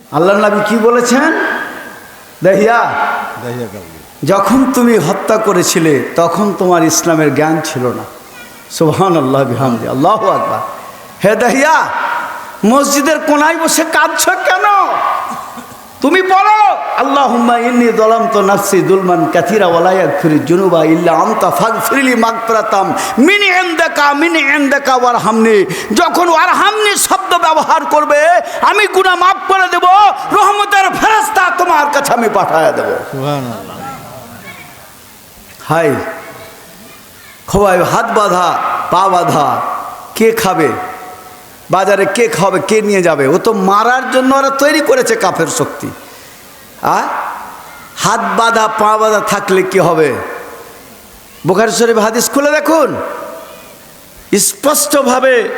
আল্লাহ নবী কি বলেছেন? দেহিয়া যখন তুমি হত্যা করেছিলে তখন তোমার ইসলামের জ্ঞান ছিল না। সোহান আল্লাহ বিহামদি আল্লাহ আকবার। হে দেহিয়া মসজিদের কোনায় বসে কাঁদছ কেন? তুমি বলো। আল্লাহ ইন্নি দলাম তো নাফসি দুলমান কাথিরা ওলাইয়া ফিরি জুনুবা ইল্লা আমতা ফাগ ফিরিলি মাগফিরাতাম। মিনি এন্দেকা মিনি এন্দেকা ওয়ার হামনি যখন ওয়ার হামনি শব্দ ব্যবহার করবে আমি গুনাহ মাফ করে দেব রহমতের ফেরেশতা তোমার কাছে আমি পাঠায় দেবো। হাই খোয়াই হাত বাঁধা পা বাঁধা কে খাবে? বাজারে কে খাবে, কে নিয়ে যাবে? ও তো মারার জন্য ওরা তৈরি করেছে কাফের শক্তি। আ? হাত বাঁধা, পা বাঁধা থাকলে কি হবে? বোখারি শরীফ হাদিস খুলে দেখুন। স্পষ্টভাবে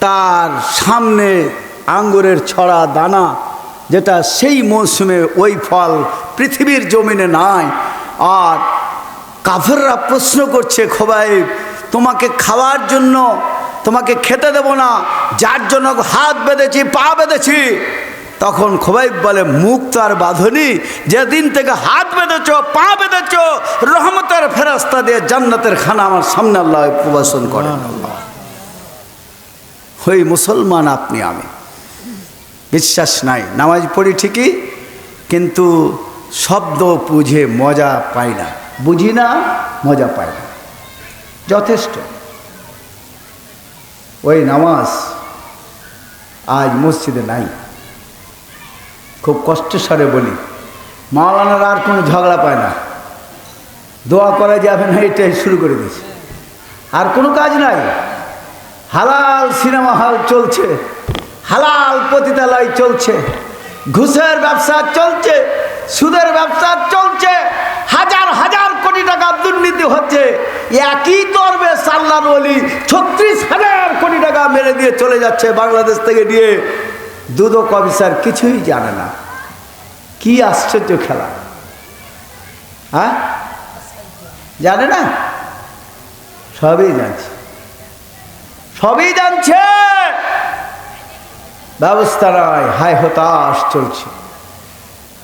তার সামনে আঙ্গুরের ছড়া দানা, যেটা সেই মৌসুমে ওই ফল পৃথিবীর জমিনে নাই। আর কাফেররা প্রশ্ন করছে খোবাই তোমাকে খাওয়ার জন্য তোমাকে খেতে দেব না যার জন্য হাত বেঁধেছি পা বেঁধেছি। তখন খোবাইব বলে মুখ তো আর বাঁধনি যেদিন থেকে হাত বেঁধেছ পা বেঁধেছ রহমতের ফেরাস্তা দিয়ে জান্নাতের খানা আমার সামনে আল্লাহ প্রবাসন করেন আল্লাহ হই মুসলমান আপনি আমি। বিশ্বাস নাই নামাজ পড়ি ঠিকই কিন্তু শব্দ বুঝে মজা পাই না। বুঝি না মজা পাই না। যথেষ্ট। ওই নামাজ আজ মসজিদে নাই। খুব কষ্টস্বরে বলি, মাওলানার আর কোনো ঝগড়া পায় না। দোয়া করা যাবে না এটাই শুরু করে দিয়েছে। আর কোনো কাজ নাই। হালাল সিনেমা হল চলছে, হালাল পতিতালয় চলছে, ঘুষের ব্যবসা চলছে, সুদের ব্যবসা চলছে, হাজার হাজার কোটি টাকা দুর্নীতি হচ্ছে। একই দরবে সাল্লার বলি ছত্রিশ হাজার কোটি টাকা মেরে দিয়ে চলে যাচ্ছে বাংলাদেশ থেকে নিয়ে। দুদক অফিসার কিছুই জানে না। কি আশ্চর্য খেলা। হ্যাঁ? জানে না? সবই জানছে। সবই জানছে। ব্যবস্থা নয় হায় হতাশ চলছে।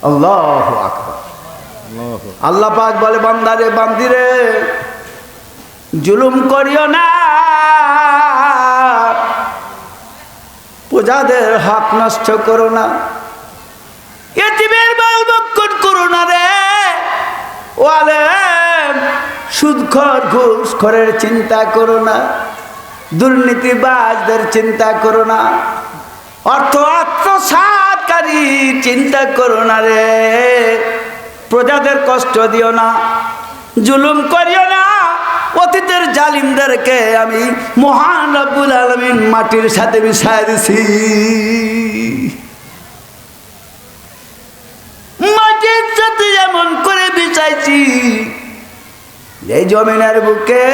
আল্লাহ আকবার। আল্লাহ পাক বলে বান্দারে বান্দিরে জুলুম করিও না। প্রজাদের হাত নষ্ট করো না। এতিমের বাল বক্ষণ করো না রে। ওয়ালে সুদখর ঘুষখরের চিন্তা করো না। দুর্নীতিবাজদের চিন্তা করো না। অর্থ আত্মসাতকারী চিন্তা করো না রে। প্রজাদের কষ্ট দিও না, জুলুম করিও না। অতীতের জালিমদেরকে আমি মহান রব্বুল আলমিন মাটির সাথে মিশাই দিছি। মাটির সাথে এমন করে বিছাইছি এই জমিনের বুকে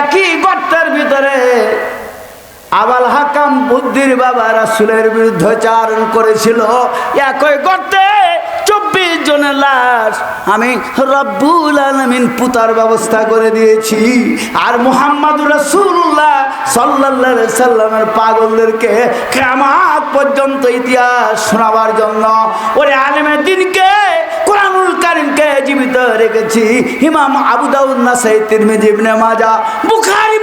একই গর্তের ভিতরে আবাল হাকাম বুদ্ধির বাবা রাসুলের বিরুদ্ধে চারণ করেছিল। একই গর্তে চব্বিশ জনের লাশ আমি রব্বুল আলমিন পুতার ব্যবস্থা করে দিয়েছি। আর সাল্লামের পাগলদেরকে পর্যন্ত ইতিহাস শোনাবার জন্য ওরে আলেমের দিনকে, কোরআনুল কারিমকে জীবিত রেখেছি। ইমাম আবু দাউদ মাজা বুখারী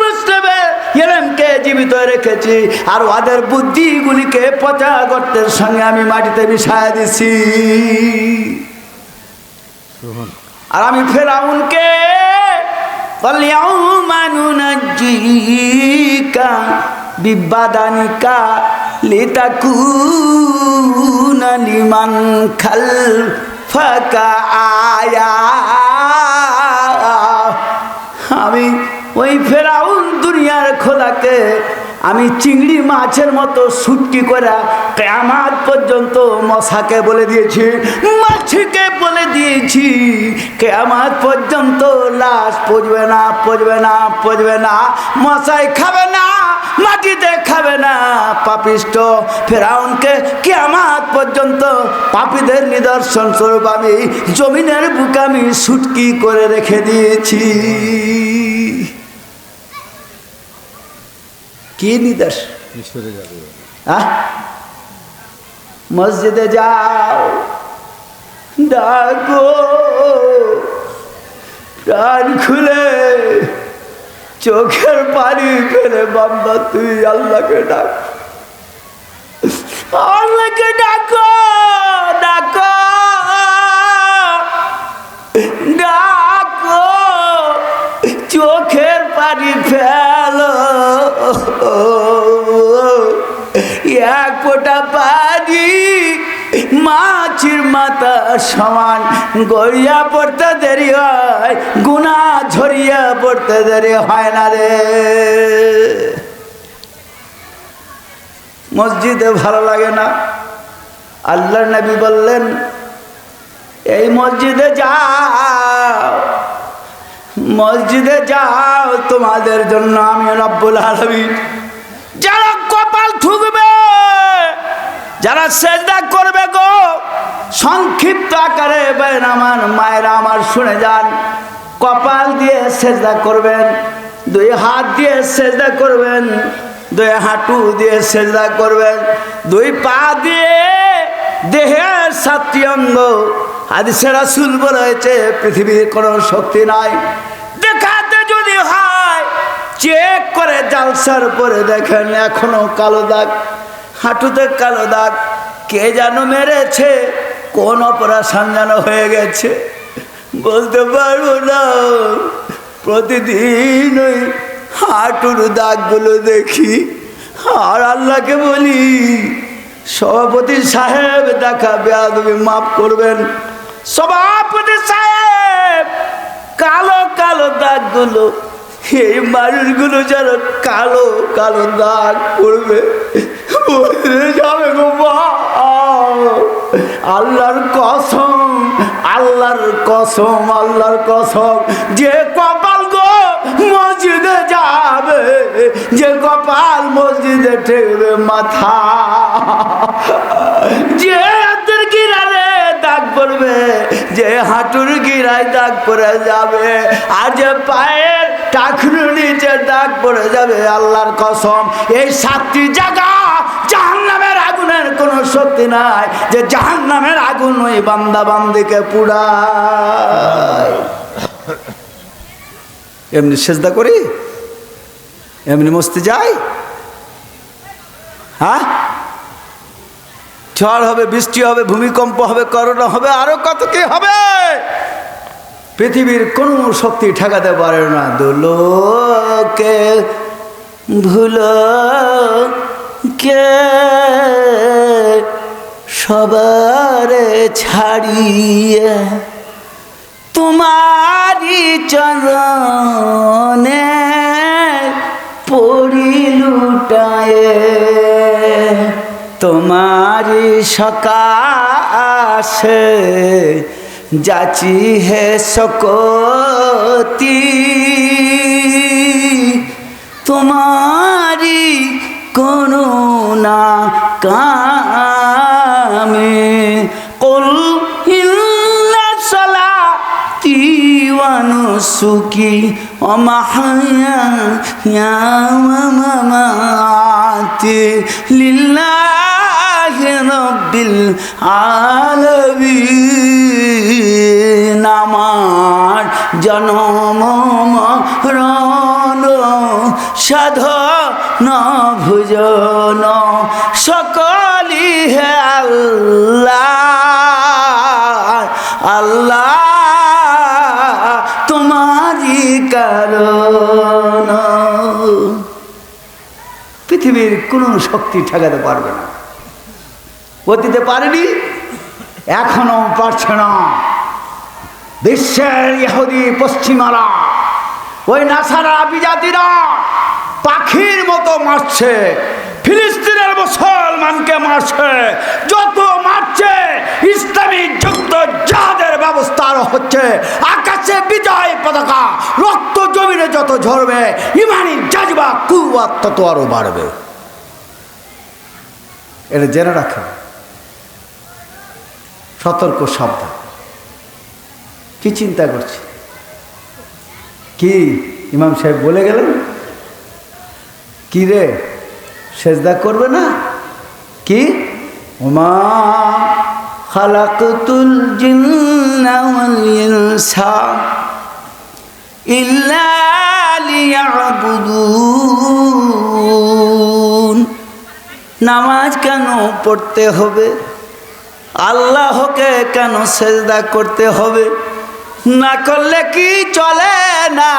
এলেমকে জীবিত রেখেছি? আর ওদের বুদ্ধিগুলিকে পচা গর্তের সঙ্গে আমি মাটিতে মিশায় দিছি। আর আমি ফেরাউনকে মানুনাজিকা বিবাদানিকা লিতাকুনা লিমান খাল ফাকা আয়া। আমি ওই ফেরাউন খোদাকে আমি চিংড়ি মাছের মতো সুটকি করে কেয়ামাত পর্যন্ত মশাকে বলে দিয়েছি, মাছকে বলে দিয়েছি, কেয়ামাত পর্যন্ত লাশ পচবে না পচবে না পচবে না, মশাই খাবে না, মাটিতে খাবে না, পাপিষ্ট ফেরাউনকে কেয়ামাত পর্যন্ত পাপীদের নিদর্শন স্বরূপ আমি জমিনের বুকে আমি সুটকি করে রেখে দিয়েছি। কি আহ? মসজিদে যাও। ডাকো। প্রাণ খুলে। চোখের পানি ফেলে বাম্বা তুই আল্লাহকে ডাক। আল্লাহকে ডাকো ডাকো। মাছির মাথা সমান, গড়িয়া পড়তে দেরি হয়, গুণা ঝরিয়া পড়তে দেরি হয় না রে। মসজিদে ভালো লাগে না। আল্লাহ নবী বললেন, এই মসজিদে যাও মসজিদে যাও, তোমাদের জন্য আমি রব্বুল আলমিন যারা কপাল ঠুকবে যারা সেজদা করবে গো, সংক্ষিপ্ত আকারে বেন আমার মায়েরা আমার শুনে যান। কপাল দিয়ে সেজদা করবেন, দুই হাত দিয়ে সেজদা করবেন, দুই হাঁটু দিয়ে সেজদা করবেন, দুই পা দিয়ে দেহের সাতটি অঙ্গ। হাদিসে রাসুল বলেছে পৃথিবীর কোনো শক্তি নাই। দেখাতে যদি হয়, চেক করে জালসার পরে দেখেন এখনও কালো দাগ। হাঁটুতে কালো দাগ। কে যেন মেরেছে? কোন অপারেশন যেন হয়ে গেছে? বলতে পারব না। প্রতিদিন ওই হাঁটুর দাগগুলো দেখি। আর আল্লাহকে বলি, সভাপতি সাহেব, দেখা বেয়াদবি মাফ করবেন। সভাপতি সাহেব, কালো কালো দাগগুলো এই মানুষগুলো যেন কালো কালো দাগ পড়বে। যাবে গো। আল্লাহর কসম আল্লাহর কসম আল্লাহর কসম। যে কপাল গো মসজিদে যাবে, যে কপাল মসজিদে ঠেকবে মাথা। যে হাতের দাগ পড়বে, যে হাঁটুর গিরায় দাগ পড়ে যাবে, আর যে পায়ের টাকরু নিচে দাগ পড়ে যাবে, আল্লাহর কসম, এই সাতটি জায়গা জাহান্নামের আগুনের কোনো শক্তি নাই, যে জাহান্নামের আগুন ওই বান্দা বান্দিকে পুড়ায়। এমনি সেজদা করি, এমনি মস্তি যাই হ্যাঁ? ঝড় হবে, বৃষ্টি হবে, ভূমিকম্প হবে, করোনা হবে, আরও কত কি হবে? পৃথিবীর কোনো শক্তি ঠেকাতে পারে না। দুলোকে ভুলো কে সবারে ছাড়িয়ে তোমারি চরণে পড়ি লুটায়ে। তোমারি সকাশে যাচি হে সকতি তোমারি কোনো না কামে। কল নুসুকি ওয়া মাহইয়া ওয়া মামাতি লিল্লাহি। রাব্বিল আলামিন, আমার জনম মরণ সাধন ভুজন সকলি হে আল্লাহ আল্লাহ তোমারি কারণ। পৃথিবীর কোনো শক্তি ঠেকাতে পারবে না। অতীতে পারেনি, এখনও পারছে না। বিশ্বের ইহুদি পশ্চিমারা, ওই নাসারা বিজাতিরা পাখির মতো মারছে, ফিলিস্তিনের মুসলমানকে মারছে, যত মারছে, ইসলামী যুক্ত যাদের ব্যবস্থা হচ্ছে, আকাশে বিজয় পতাকা, রক্ত জমিনে যত ঝরবে, ইমানি জাজবা কুয়াত তত আরও বাড়বে। এটা জেনে রাখেন। সতর্ক, সাবধান। কি চিন্তা করছে? কি? ইমাম সাহেব বলে গেলেন, কি রে, সেজদা করবে না? কি? ওমা খালাকুতুল নামাজ কেন পড়তে হবে? আল্লাহকে কেন সেজদা করতে হবে? না করলে কি চলে না?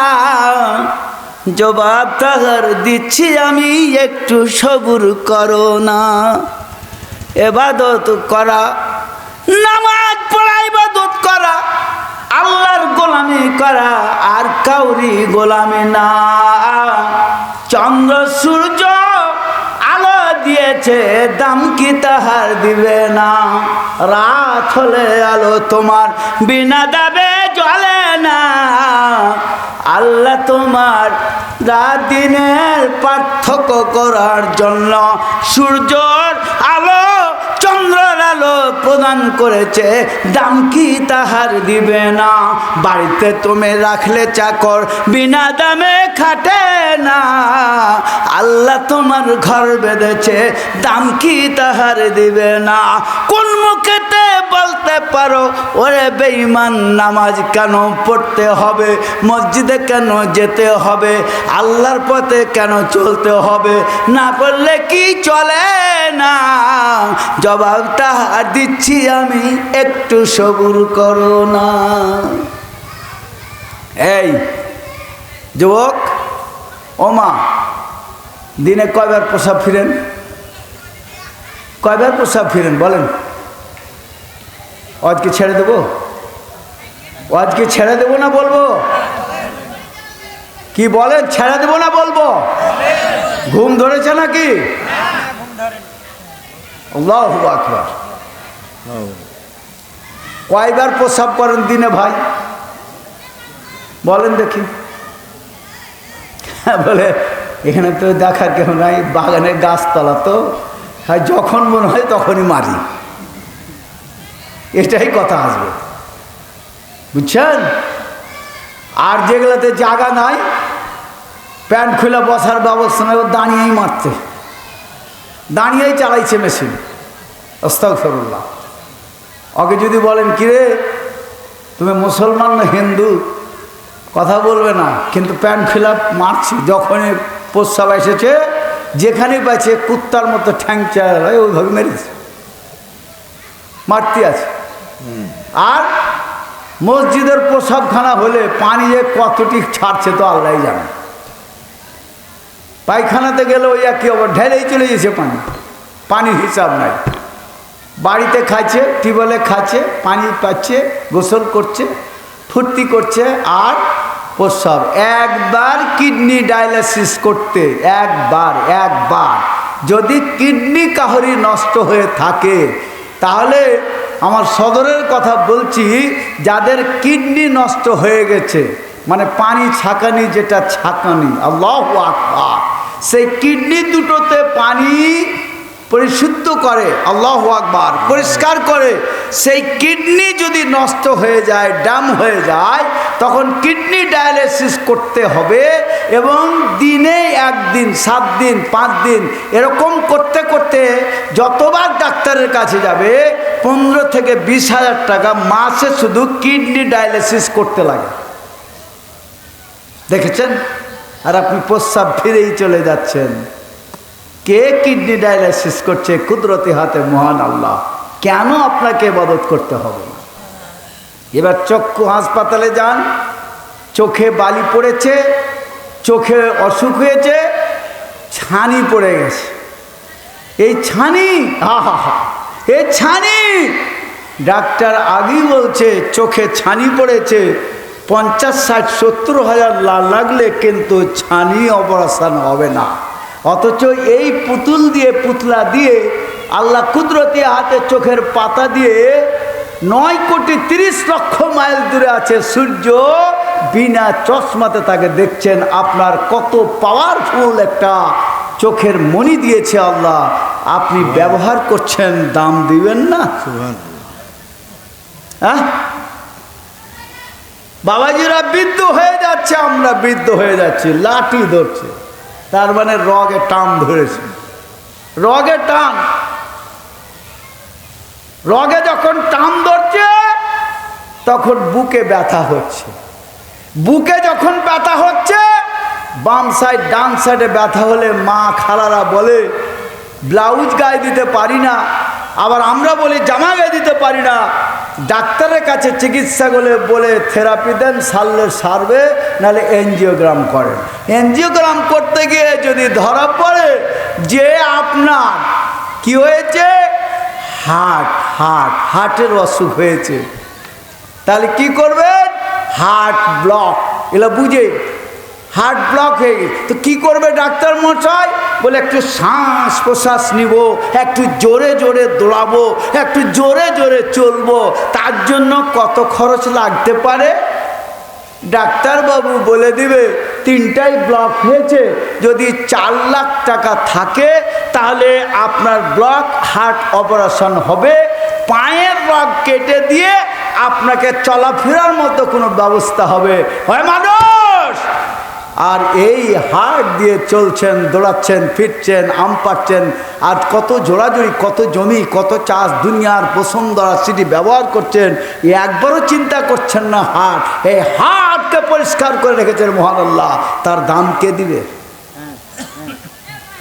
জবাব তাহার দিচ্ছি আমি, একটু সবুর করো না। এবাদত করা, নামাজ পড়া, ইবাদত করা, আল্লাহর গোলামি করা আর কাউরি গোলামি না। চন্দ্র, সূর্য দিয়েছে, দাম কি তাহার দিবে না? রাত হলে আলো তোমার বিনা দাবে জ্বলে না। আল্লাহ তোমার রাত দিনের পার্থক্য করার জন্য সূর্যর আলো আলো প্রদান করেছে, দাম কি তাহার দিবে না? বাড়িতে তুমি রাখলে চাকর, বিনা দামে খাটে না। আল্লাহ তোমার ঘর বেঁধেছে, দাম কি তাহার দিবে না? কোন মুখেতে বলতে পারো, ওরে বেঈমান, নামাজ কেন পড়তে হবে? মসজিদে কেন যেতে হবে? আল্লাহর পথে কেন চলতে হবে? না পড়লে কি চলে না? জবাবটা দিচ্ছি আমি, একটু সবুর করো না। এই, যুবক ওমা দিনে কয়বার প্রসাব ফিরেন? কয়বার প্রসাব ফিরেন, বলেন। আজকে ছেড়ে দেবো? আজকে ছেড়ে দেবো না বলব? কি বলেন? ছেড়ে দেবো না বলব? ঘুম ধরেছে নাকি? কয়বার প্রসাব করেন দিনে ভাই? বলেন দেখি। হ্যাঁ, বলে এখানে তো দেখার কেউ নাই বাগানের গাছতলা তো। হ্যাঁ যখন মনে হয় তখনই মারি। এটাই কথা আসবে। বুঝছেন? আর যেগুলোতে জায়গা নাই, প্যান্ট খুলে বসার ব্যবস্থা নেই, ও দাঁড়িয়েই মারতে। দাঁড়িয়েই চালাইছে মেশিন। অস্তাগফিরুল্লাহ ওকে যদি বলেন, কিরে, তুমি মুসলমান না হিন্দু? কথা বলবে না, কিন্তু প্যান্ট ফিল মারছি, যখনই প্রস্রাব এসেছে যেখানে পাইছে, কুত্তার মতো ঠ্যাং চাল ওইভাবে মেরেছে? মারতে আছে। আর মসজিদের প্রসাবখানা হলে পানি যে কতটি ছাড়ছে তো আল্লাহ জানে। পায়খানাতে গেলে ওই একই অবর ঢেলেই চলে গেছে পানি। পানির হিসাব নাই। বাড়িতে খাচ্ছে, টিউবওয়েলে খাচ্ছে, পানি পাচ্ছে, গোসল করছে, ফুর্তি করছে আর প্রস্রাব একবার কিডনি ডায়ালিসিস করতে, একবার একবার। যদি কিডনি কাহরি নষ্ট হয়ে থাকে, তাহলে আমার সদরের কথা বলছি, যাদের কিডনি নষ্ট হয়ে গেছে মানে পানি ছাকানি যেটা ছাকানি, আল্লাহ সেই কিডনি দুটোতে পানি পরিশুদ্ধ করে, আল্লাহ আকবার, পরিষ্কার করে, সেই কিডনি যদি নষ্ট হয়ে যায়, ডাম হয়ে যায়, তখন কিডনি ডায়ালিসিস করতে হবে এবং দিনে একদিন, সাত দিন, পাঁচ দিন এরকম করতে করতে যতবার ডাক্তারের কাছে যাবে, পনেরো থেকে বিশ হাজার টাকা মাসে শুধু কিডনি ডায়ালিসিস করতে লাগে। দেখেছেন? আর আপনি প্রস্রাব ফিরেই চলে যাচ্ছেন। কে কিডনি ডায়ালিসিস করছে কুদরতি হাতে মহান আল্লাহ? কেন আপনাকে মদত করতে হবে? না এবার চক্ষু হাসপাতালে যান, চোখে বালি পড়েছে, চোখে অসুখ হয়েছে, ছানি পড়ে গেছে। এই ছানি আহা হা হা এই ছানি! ডাক্তার আগেই বলছে, চোখে ছানি পড়েছে, পঞ্চাশ, ষাট, সত্তর হাজার লাগলে কিন্তু ছানি অপারেশন হবে না। অথচ এই পুতুল দিয়ে পুতলা দিয়ে আল্লাহ কুদরতি হাতে চোখের পাতা দিয়ে নয় কোটি তিরিশ লক্ষ মাইল দূরে আছে সূর্য বিনা চশমাতে তাকে দেখছেন। আপনার কত পাওয়ারফুল একটা চোখের মনি দিয়েছে আল্লাহ। আপনি ব্যবহার করছেন দাম দিবেন না? হ্যাঁ? বাবাজিরা বৃদ্ধ হয়ে যাচ্ছে আমরা বৃদ্ধ হয়ে যাচ্ছি লাঠি ধরছে। তার মানে রগে টান ধরেছে। রগে টান। রগে যখন টান ধরছে, তখন বুকে ব্যথা হচ্ছে। বুকে যখন ব্যথা হচ্ছে, বাম সাইড ডান সাইডে ব্যথা হলে মা খালারা বলে, ব্লাউজ গায়ে দিতে পারি না। আবার আমরা বলি, জামা গায়ে দিতে পারি না। ডাক্তারের কাছে চিকিৎসা করলে বলে, থেরাপি দেন, সারলে সারবে, নাহলে এনজিওগ্রাম করেন। এনজিওগ্রাম করতে গিয়ে যদি ধরা পড়ে, যে আপনার কি হয়েছে? হার্ট হার্ট, হার্টের অসুখ হয়েছে। তাহলে কি করবেন? হার্ট ব্লক, এগুলো বুঝে হার্ট ব্লক হয়ে গেছে। তো কী করবে ডাক্তার মশাই? বলে, একটু শ্বাস প্রশ্বাস নিব, একটু জোরে জোরে দৌড়াবো, একটু জোরে জোরে চলবো। তার জন্য কত খরচ লাগতে পারে? ডাক্তারবাবু বলে দিবে, তিনটাই ব্লক হয়েছে। যদি চার লাখ টাকা থাকে, তাহলে আপনার ব্লক হার্ট অপারেশন হবে। পায়ের রগ কেটে দিয়ে আপনাকে চলাফেরার মতো কোনো ব্যবস্থা হবে। হয় মানুষ আর এই হাট দিয়ে চলছেন, দৌড়াচ্ছেন, ফিরছেন, আম পাচ্ছেন আর কত জোড়াজুড়ি, কত জমি, কত চাষ দুনিয়ার বসুন্ধরা সিটি ব্যবহার করছেন একবারও চিন্তা করছেন না হাট। এই হাটকে পরিষ্কার করে রেখেছেন মহান আল্লাহ। তার দাম কে দিবে?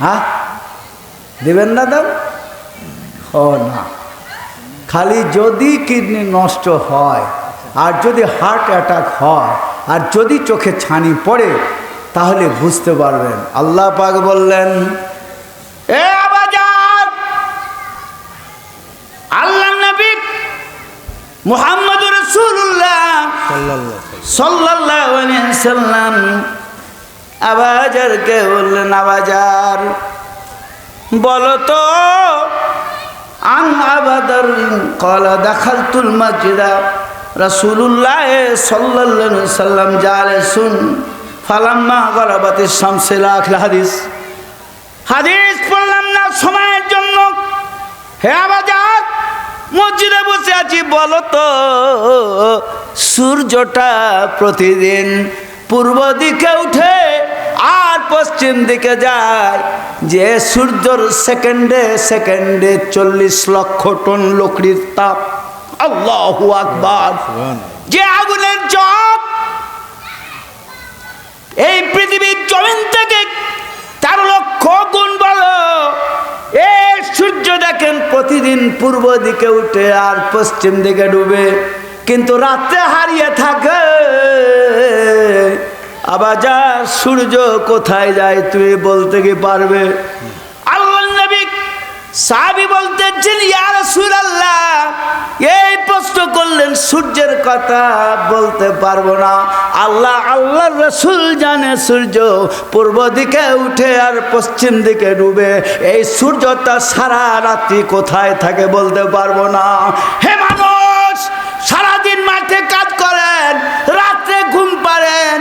হ্যাঁ? দেবেন না দাম? ও না। খালি যদি কিডনি নষ্ট হয়, আর যদি হার্ট অ্যাটাক হয়, আর যদি চোখে ছানি পড়ে তাহলে বুঝতে পারবেন। আল্লাহ পাক বললেন, এ আবাজার আল্লাহ নবী মুহাম্মদ রসুল্লাহ সাল্লাম আবাজারকে বললেন, আবাজার কলা আলাইহি সাল্লাম জালেসুন ফালাম্মা গলাবাতি শামসিল হাদিস। হাদিস পড়লাম না সময়ের জন্য। হে আবাজার মসজিদে বসে আছি বলো তো সূর্যটা প্রতিদিন পূর্ব দিকে উঠে আর পশ্চিম দিকে যায়। যে সূর্যর সেকেন্ডে সেকেন্ডে চল্লিশ লক্ষ টন লকড়ির তাপ। আল্লাহু আকবার। যে আগুনের জব এই পৃথিবীর জমিন থেকে তার লক্ষ গুণ বলো এ সূর্য দেখেন প্রতিদিন পূর্ব দিকে উঠে আর পশ্চিম দিকে ডুবে। কিন্তু রাতে হারিয়ে থাকে। আবার যা সূর্য কোথায় যায় তুই বলতে কি পারবে? সাহাবি বলতেছেন, ইয়া রাসূলুল্লাহ, এই প্রশ্ন করলেন, সূর্যের কথা বলতে পারব না। আল্লাহ, আল্লাহর রসুল জানে সূর্য পূর্ব দিকে উঠে আর পশ্চিম দিকে ডুবে। এই সূর্যটা সারা রাত্রি কোথায় থাকে বলতে পারব না। হে মানুষ, সারাদিন মাঠে কাজ করেন, রাত্রে ঘুম পারেন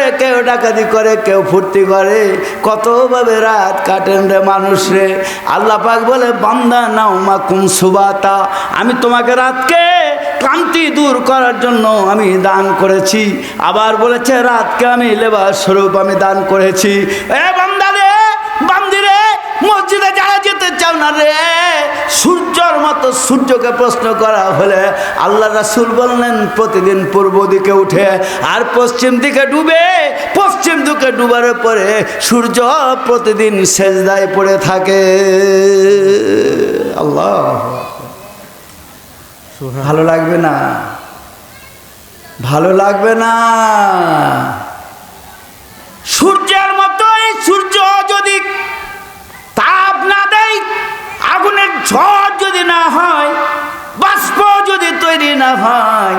করে, কেউ ডাকাতি করে, কেউ ফুর্তি করে। কতভাবে রাত কাটেন রে মানুষ রে? আল্লাহ পাক বলে, বান্দা, নাও মাকুম সুবাতা। আমি তোমাকে রাতকে ক্লান্তি দূর করার জন্য আমি দান করেছি। আবার বলেছে, রাতকে আমি লেবার স্বরূপ আমি দান করেছি। এ বান্দা রে বান্দিরে মসজিদে যারা যেতে চাও না রে। মতো সূর্যকে প্রশ্ন করা হলে আল্লাহ রাসুল বললেন প্রতিদিন পূর্ব দিকে উঠে আর পশ্চিম দিকে ডুবে। পশ্চিম দিকে ডুবার পরে সূর্য প্রতিদিন সেজদায় পড়ে থাকে। আল্লাহ। ভালো লাগবে না? ভালো লাগবে না? সূর্যের ঝড় যদি না হয়, বাষ্প যদি তৈরি না হয়,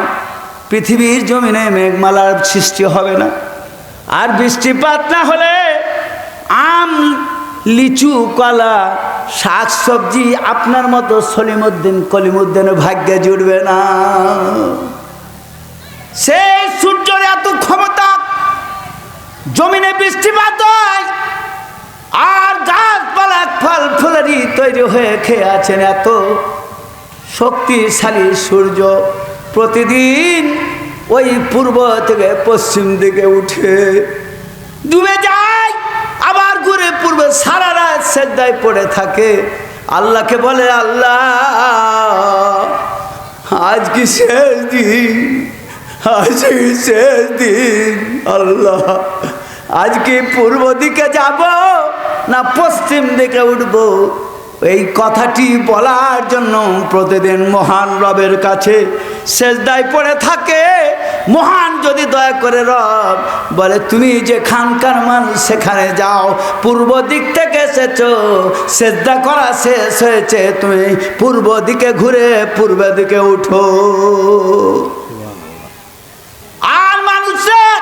পৃথিবীর জমিনে মেঘমালার সৃষ্টি হবে না। আর বৃষ্টিপাত না হলে আম, লিচু, কলা শাক সবজি আপনার মতো সলিমুদ্দিন কলিমুদ্দিনের ভাগ্যে জুড়বে না। সেই সূর্যের এত ক্ষমতা, জমিনে বৃষ্টিপাত হয় আর গাছপালা ফল ফুলারি তৈরি হয়ে খেয়ে আছেন এত শক্তিশালী সূর্য প্রতিদিন ওই পূর্ব থেকে পশ্চিম দিকে উঠে ডুবে যায়, আবার ঘুরে পূর্বে সারা রাত সেদ্দায় পড়ে থাকে। আল্লাহকে বলে, আল্লাহ, আজ কি শেষ দিন? আজ কি শেষ দিন? আল্লাহ, আজ কি পূর্ব দিকে যাব না পশ্চিম দিকে উঠব? এই কথাটি বলার জন্য প্রতিদিন মহান রবের কাছে শেষদায় পড়ে থাকে। মহান যদি দয়া করে রব বলে তুমি যে খানকার মানুষ সেখানে যাও পূর্ব দিক থেকে এসেছ সেজদা করা শেষ হয়েছে তুমি পূর্ব দিকে ঘুরে পূর্ব দিকে উঠো। আর মানুষের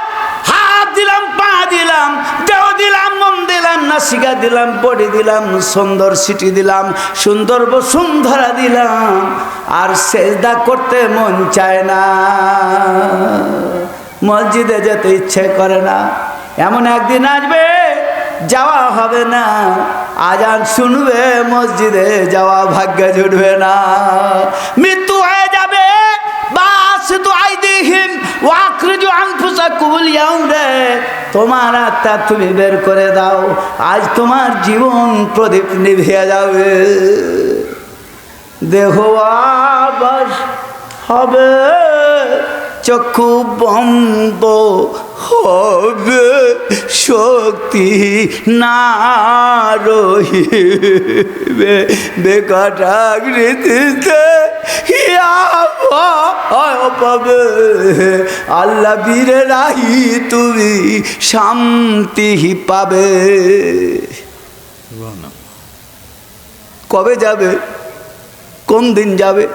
নাসিকা দিলাম বডি দিলাম, সুন্দর সিটি দিলাম, সুন্দর বসুন্ধরা দিলাম, আর সেজদা করতে মন চায় না। মসজিদে যেতে ইচ্ছে করে না। এমন একদিন আসবে, যাওয়া হবে না। আজান শুনবে, মসজিদে যাওয়া ভাগ্যে জুটবে না। মৃত্যু বাস তো আইদিহিম ইয়াউমরে তোমার আত্মা তুমি বের করে দাও। আজ তোমার জীবন প্রদীপ নিভিয়ে যাবে। দেহ আবাস হবে, চক্ষু বন্ধ হবে, শক্তি না রহিবে। বেকাটাকৃতিতে পাবে। আল্লাহ বীরে রাহি, তুমি শান্তি পাবে। কবে যাবে? কোন দিন যাবে?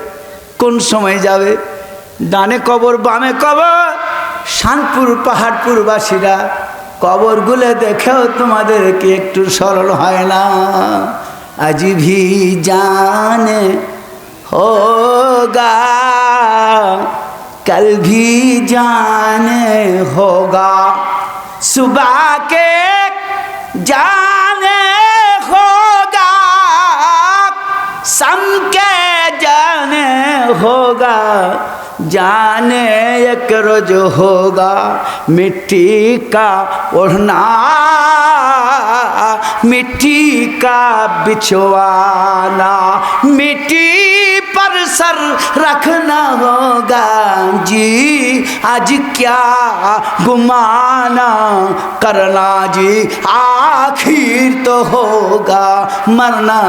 কোন সময় যাবে? ডানে কবর, বামে কবর, শানপুর, পাহাড়পুরবাসীরা কবরগুলো দেখেও তোমাদেরকে একটু সরল হয় না। আজ ভি জানে হোগা। कल भी जाने होगा। सुबह के जाने होगा। सम के जाने होगा। जाने एक रोज होगा। मिट्टी का ओढ़ना, मिट्टी का बिछवाना, मिट्टी सर रखना होगा जी आज क्या गुमाना करना जी आखिर तो होगा मरना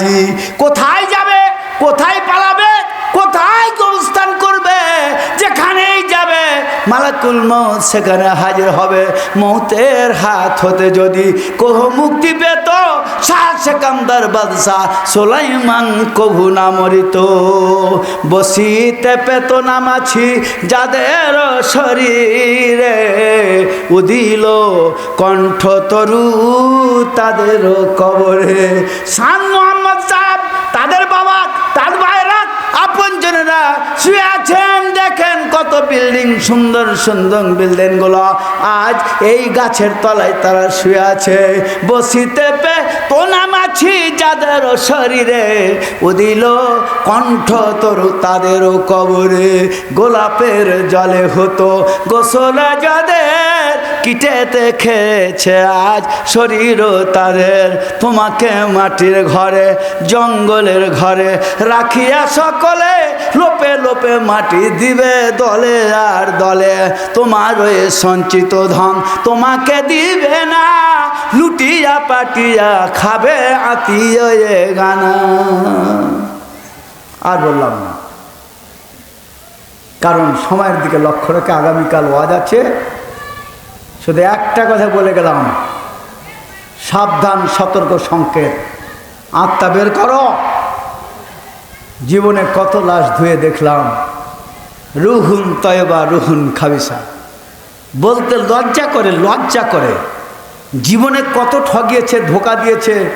जी কোথায় যাবে কোথায় পালাবে কোথায় অবস্থান করবে যেখানেই যাবে মালাকুল মৌত সেখানে হাজির হবে মৌতের হাত হতে যদি কোহ মুক্তি পেত শাহ সেকান্দার বাদশাহ সোলাইমান কভু না মরিত। বসিতে পেত না মাছি যাদের শরীরে, উদিল কণ্ঠ তরু তাদের কবরে। সান মোহাম্মদ সাহেব, তাদের বাবা, তার ভাইরা, আপন জনেরা শুয়ে আছেন, দেখেন কত বিল্ডিং, সুন্দর সুন্দর বিল্ডিংগুলো আজ এই গাছের তলায় তারা শুয়ে আছে। বসিতে পে তোনা মাছি যাদের শরীরে উদিল কণ্ঠ তরু তাদেরও কবরে গোলাপের জলে হতো গোসলা যাদের কিটেতে খেয়েছে আজ শরীর তাদের তোমাকে মাটির ঘরে, জঙ্গলের ঘরে রাখিয়া সকলে লোপে লোপে মাটি দিবে দলে আর দলে। তোমার ওই সঞ্চিত ধন তোমাকে দিবে না। লুটিয়া পাটিয়া খাবে আত্মীয় এ গানা। আর বললাম না। কারণ সময়ের দিকে লক্ষ্য রেখে আগামীকাল ওয়াজ আছে। শুধু একটা কথা বলে গেলাম। সাবধান, সতর্ক, সংকেত। আত্মা বের করো। জীবনে কত লাশ ধুয়ে দেখলাম। রুহুন তয়বা, রুহুন খাবিসা। বলতে লজ্জা করে লজ্জা করে। জীবনে কত ঠগিয়েছে, ধোকা দিয়েছে।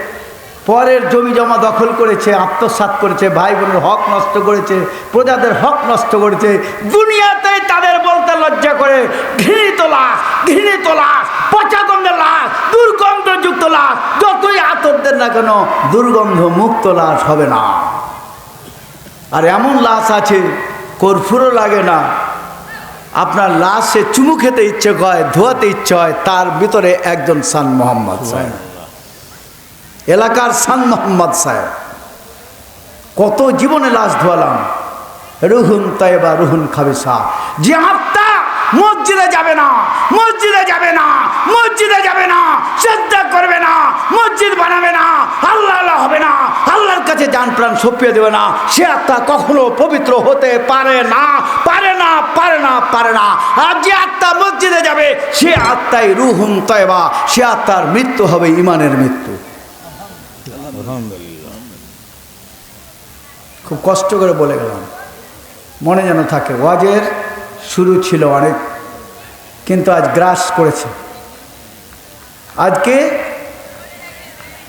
পরের জমি জমা দখল করেছে, আত্মসাৎ করেছে ভাই বোনের হক নষ্ট করেছে, প্রজাদের হক নষ্ট করেছে। দুনিয়াতেই তাদের বলতে লজ্জা করে, ঘৃণিত লাশ ঘৃণিত লাশ পচা গন্ধের লাশ, দুর্গন্ধযুক্ত লাশ, যতই আতর দেন না কেন দুর্গন্ধ মুক্ত লাশ হবে না। আর এমন লাশ আছে, কর্ফুরও লাগে না। আপনার লাশে চুমু খেতে ইচ্ছে হয় ধোয়াতে ইচ্ছে হয়, তার ভিতরে একজন সান মোহাম্মদ সাহেব। এলাকার সান মোহাম্মদ সাহেব। কত জীবনে লাশ ধোয়ালাম। রুহুন তয়বা রুহুন খাবে খাবিসা। যে আত্মা মসজিদে যাবে না, মসজিদে যাবে না, মসজিদে যাবে না, শ্রদ্ধা করবে না, মসজিদ বানাবে না, আল্লাহ আল্লাহ হবে না, আল্লাহর কাছে যান প্রাণ সপিয়ে দেবে না, সে আত্মা কখনো পবিত্র হতে পারে না পারে না পারে না পারে না। আর যে আত্মা মসজিদে যাবে, সে আত্মাই রুহুন তয়বা, সে আত্মার মৃত্যু হবে ইমানের মৃত্যু। খুব কষ্ট করে বলে গেলাম। মনে যেন থাকে, ওয়াজের শুরু ছিল অনেক, কিন্তু আজ গ্রাস করেছে। আজকে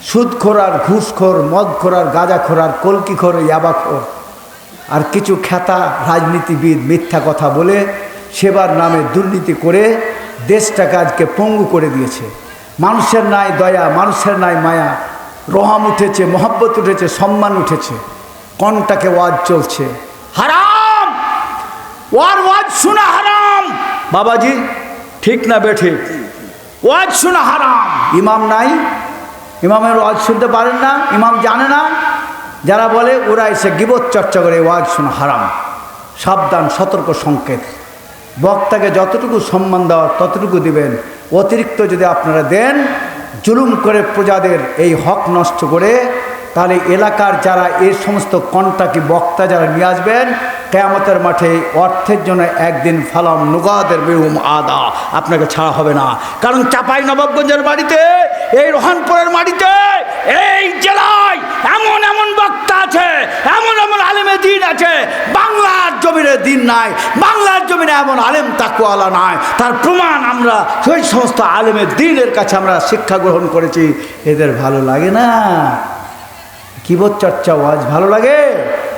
সুদখোর আর ঘুষখোর, মদখোর আর গাঁজাখোর আর কলকিখোর ইয়াবাখোর আর কিছু খ্যাতা রাজনীতিবিদ মিথ্যা কথা বলে সেবার নামে দুর্নীতি করে দেশটাকে আজকে পঙ্গু করে দিয়েছে। মানুষের নাই দয়া, মানুষের নাই মায়া, রহম উঠেছে, মহব্বত উঠেছে, সম্মান উঠেছে, কনটাকে ওয়াজ চলছে। হারাম! ওয়ার ওয়াজ শোনা হারাম। বাবাজি ঠিক না বেঠিক ওয়াজ শোনা হারাম। ইমাম নাই? ইমামের ওয়াজ শুনতে পারেন না ইমাম জানে না। যারা বলে ওরা এসে গিবত চর্চা করে ওয়াজ শোনা হারাম। সাবধান সতর্ক সংকেত। বক্তাকে যতটুকু সম্মান দেওয়ার ততটুকু দিবেন। অতিরিক্ত যদি আপনারা দেন জুলুম করে প্রজাদের এই হক নষ্ট করে তাহলে এলাকার যারা এ সমস্ত কন্টাকি বক্তা যারা নিয়ে আসবেন কেয়ামতের মাঠে অর্থের জন্য একদিন ফালাম নুগাদের বেরুম আদা। আপনাকে ছাড়া হবে না। কারণ চাপাই নবাবগঞ্জের বাড়িতে, এই রোহানপুরের মাটিতে, এই জেলায় এমন এমন বক্তা আছে, এমন এমন আলেমে দিন আছে, বাংলার জমিনে দিন নাই, বাংলার জমিনে এমন আলেম তাকুয়ালা নাই। তার প্রমাণ আমরা, সেই সমস্ত আলেমের দিনের কাছে আমরা শিক্ষা গ্রহণ করেছি। এদের ভালো লাগে না? কিবোধ চর্চা ওয়াজ ভালো লাগে?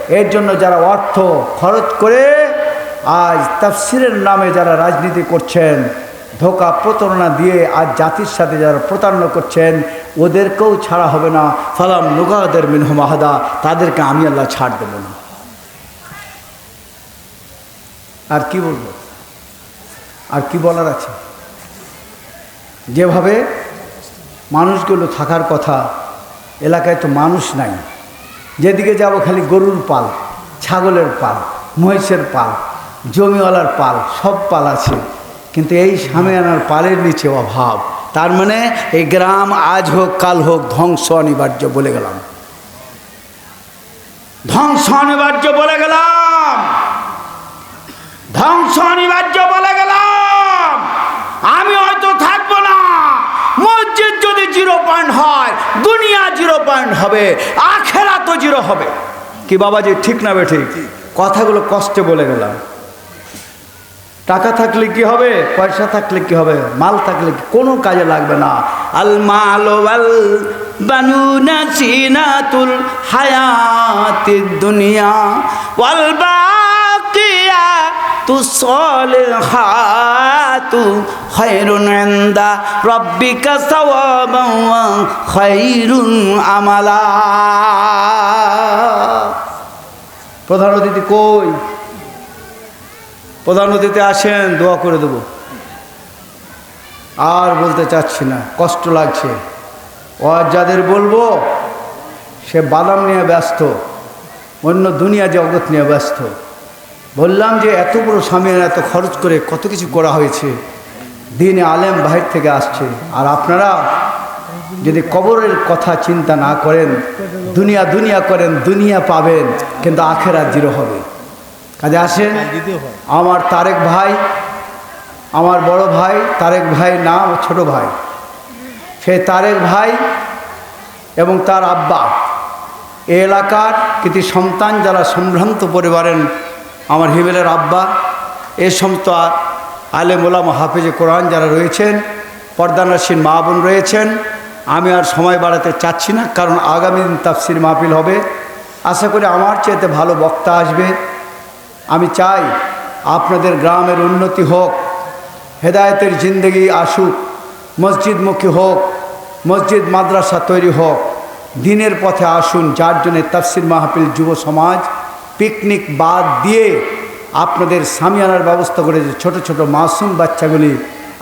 এর জন্য যারা অর্থ খরচ করে আজ তাফসিরের নামে যারা রাজনীতি করছেন, ধোকা প্রতারণা দিয়ে আজ জাতির সাথে যারা প্রতারণা করছেন, ওদেরকেও ছাড়া হবে না। ফালাম নুগাদের মিনহ মাহাদা, তাদেরকে আমি আল্লাহ ছাড় দেব না। আর কি বলব? আর কি বলার আছে? যেভাবে মানুষগুলো থাকার কথা, এলাকায় তো মানুষ নাই। যেদিকে যাব খালি গরুর পাল, ছাগলের পাল, মহিষের পাল, জমিওয়ালার পাল, সব পাল আছে। কিন্তু এই সামিয়ানার পালের নিচে অভাব। তার মানে এই গ্রাম আজ হোক, কাল হোক, ধ্বংস অনিবার্য বলে গেলাম। ধ্বংস অনিবার্য বলে গেলাম। ধ্বংস অনিবার্য বলে গেলাম আমি হয়তো থাকব না মসজিদ জিরো পয়েন্ট হয়, দুনিয়া জিরো পয়েন্ট হবে আখেরা তো জিরো হবে। কি বাবাজি, ঠিক না বে কথাগুলো কষ্টে বলে গেলাম। টাকা থাকলে কি হবে? পয়সা থাকলে কি হবে? মাল থাকলে কোনো কাজে লাগবে না। আল মাল ওয়াল বানুনা সিনাতুল হায়াতিদ দুনিয়া ওয়াল বাকিয়া প্রধান অতিথি কই? প্রধান অতিথি আসেন, দোয়া করে দেব। আর বলতে চাচ্ছি না, কষ্ট লাগছে। ও যাদের বলব, সে বাদাম নিয়ে ব্যস্ত, অন্য দুনিয়া জগৎ নিয়ে ব্যস্ত। বললাম যে এত বড় স্বামী এত খরচ করে কত কিছু করা হয়েছে। দিনে আলেম বাহির থেকে আসছে। আর আপনারা যদি কবরের কথা চিন্তা না করেন, দুনিয়া দুনিয়া করেন, দুনিয়া পাবেন, কিন্তু আখেরা জিরো হবে। কাজে আসেন, আমার তারেক ভাই, আমার বড় ভাই, তারেক ভাই না আমার ছোট ভাই। সেই তারেক ভাই এবং তার আব্বা। এ এলাকার কিছু সন্তান যারা সম্ভ্রান্ত পরিবারের আমার হিমেলের আব্বা, এ সমস্ত আলে মোলাম হাফিজে কোরআন যারা রয়েছেন পর্দানাসীন মা বোন রয়েছেন, আমি আর সময় বাড়াতে চাচ্ছি না, কারণ আগামী দিন তাফসির মাহফিল হবে। আশা করি আমার চেয়েতে ভালো বক্তা আসবে। আমি চাই আপনাদের গ্রামের উন্নতি হোক, হেদায়তের জিন্দগি আসুক, মসজিদমুখী হোক, মসজিদ মাদ্রাসা তৈরি হোক, দিনের পথে আসুন, যার জন্যে তাফসির মাহফিল যুব সমাজ পিকনিক বাদ দিয়ে আপনাদের স্বামী আনার ব্যবস্থা করেছে ছোট ছোট মাসুম বাচ্চাগুলি,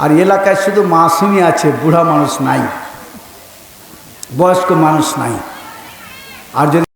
আর এলাকায় শুধু মাসুমই আছে, বুড়া মানুষ নাই, বয়স্ক মানুষ নাই। আর যদি